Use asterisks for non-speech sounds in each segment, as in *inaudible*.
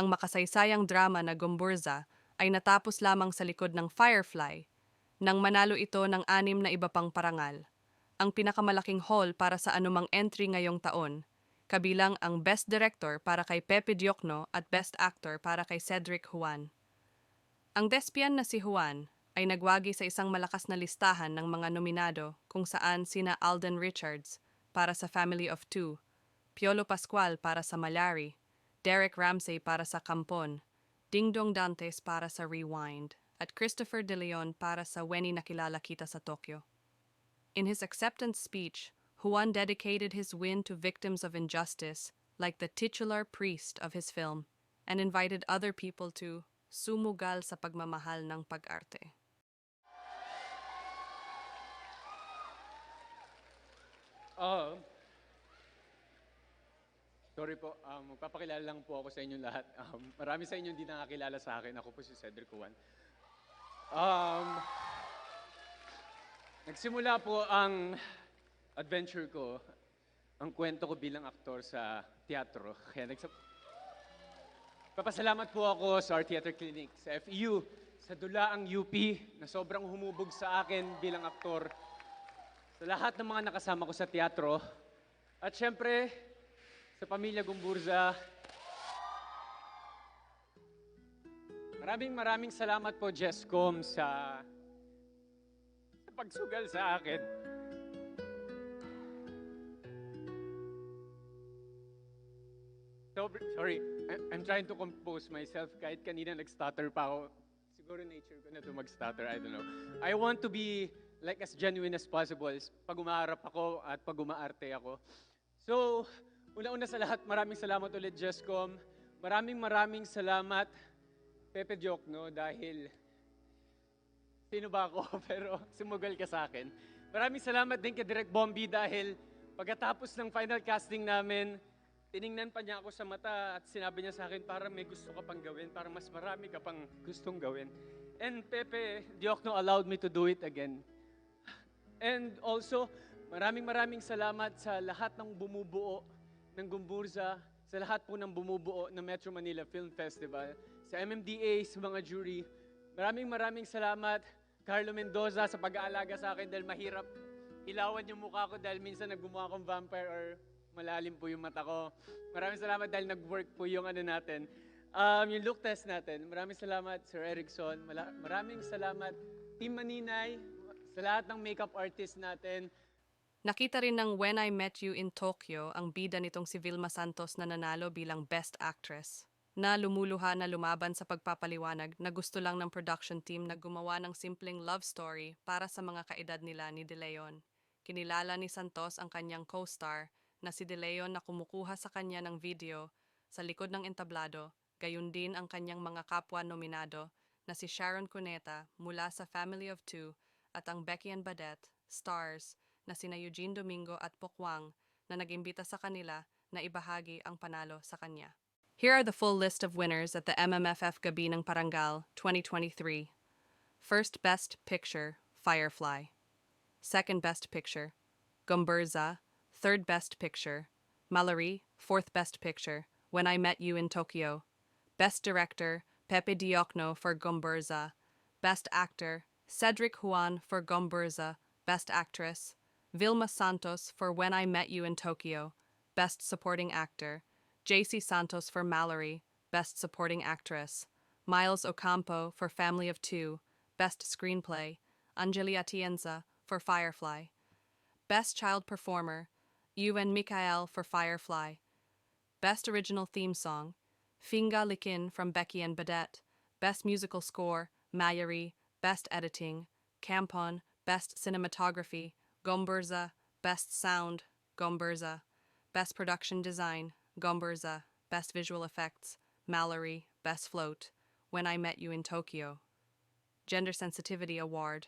Ang makasaysayang drama na Gomburza ay natapos lamang sa likod ng Firefly nang manalo ito ng anim na iba pang parangal. Ang pinakamalaking haul para sa anumang entry ngayong taon, kabilang ang Best Director para kay Pepe Diokno at Best Actor para kay Cedric Juan. Ang thespian na si Juan ay nagwagi sa isang malakas na listahan ng mga nominado kung saan sina Alden Richards para sa Family of Two, Piolo Pascual para sa Malari, Derek Ramsey para sa Kampon, Dingdong Dantes para sa Rewind, at Christopher De Leon para sa Weni Nakilala Kita sa Tokyo. In his acceptance speech, Juan dedicated his win to victims of injustice, like the titular priest of his film, and invited other people to sumugal sa pagmamahal ng pag-arte. Oo. Sorry po, um, magpapakilala lang po ako sa inyong lahat. Um, marami sa inyo hindi nakakilala sa akin. Ako po si Cedric Juan. Um, nagsimula po ang adventure ko, ang kwento ko bilang aktor sa teatro. Kaya nagsap... Papasalamat po ako sa Art Theater Clinic, sa FEU, sa Dulaang UP na sobrang humubog sa akin bilang aktor sa lahat ng mga nakasama ko sa teatro. At syempre, sa pamilya Gumburza. Maraming maraming salamat po, Jesscom, sa, sa pagsugal sa akin. Sob- sorry, I'm trying to compose myself kahit kanina nag-stutter pa ako. Siguro nature ko na to mag-stutter, I don't know. I want to be like as genuine as possible pag umaharap ako at pag umaarte ako. So, una-una sa lahat, maraming salamat ulit, Jesscom. Maraming maraming salamat, Pepe Diokno, dahil sino ba ako, *laughs* pero sumugal ka sa akin. Maraming salamat din kay Direk Bombi dahil pagkatapos ng final casting namin, tiningnan pa niya ako sa mata at sinabi niya sa akin, para may gusto ka pang gawin, para mas marami ka pang gustong gawin. And Pepe Diokno allowed me to do it again. And also, maraming maraming salamat sa lahat ng bumubuo ng Gumburza, sa lahat po ng bumubuo ng Metro Manila Film Festival, sa MMDA, sa mga jury. Maraming maraming salamat, Carlo Mendoza, sa pag-aalaga sa akin dahil mahirap ilawan yung mukha ko dahil minsan naggumawa akong vampire or malalim po yung mata ko. Maraming salamat dahil nag-work po yung ano natin. Um, yung look test natin. Maraming salamat, Sir Erickson. Maraming salamat, Team Maninay, sa lahat ng makeup artist natin. Nakita rin ng When I Met You in Tokyo ang bida nitong si Vilma Santos na nanalo bilang Best Actress na lumuluha na lumaban sa pagpapaliwanag na gusto lang ng production team na gumawa ng simpleng love story para sa mga kaedad nila ni De Leon. Kinilala ni Santos ang kanyang co-star na si De Leon na kumukuha sa kanya ng video sa likod ng entablado, gayon din ang kanyang mga kapwa nominado na si Sharon Cuneta mula sa Family of Two at ang Becky and Badette, stars, na sina Eugene Domingo at Pokwang na nagimbita sa kanila na ibahagi ang panalo sa kanya. Here are the full list of winners at the MMFF Gabi ng Parangal 2023. First Best Picture, Firefly. Second Best Picture, Gumburza. Third Best Picture, Mallory. Fourth Best Picture, When I Met You in Tokyo. Best Director, Pepe Diokno for Gumburza. Best Actor, Cedric Juan for Gumburza. Best Actress, Vilma Santos for When I Met You in Tokyo. Best Supporting Actor, JC Santos for Mallory. Best Supporting Actress, Miles Ocampo for Family of Two. Best Screenplay, Anjali Atienza for Firefly. Best Child Performer, Ewan Mikael for Firefly. Best Original Theme Song, Finga Likin from Becky and Badette. Best Musical Score, Mayari. Best Editing, Campon. Best Cinematography, Gomburza. Best Sound, Gomburza. Best Production Design, Gomburza. Best Visual Effects, Mallory. Best Float, When I Met You in Tokyo. Gender Sensitivity Award,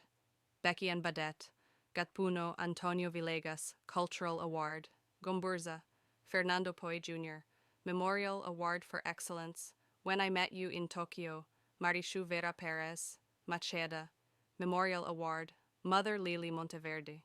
Becky and Badette. Gatpuno Antonio Villegas Cultural Award, Gomburza, Fernando Poy Jr., Memorial Award for Excellence, When I Met You in Tokyo, Marishu Vera Perez, Macheda, Memorial Award, Mother Lily Monteverde.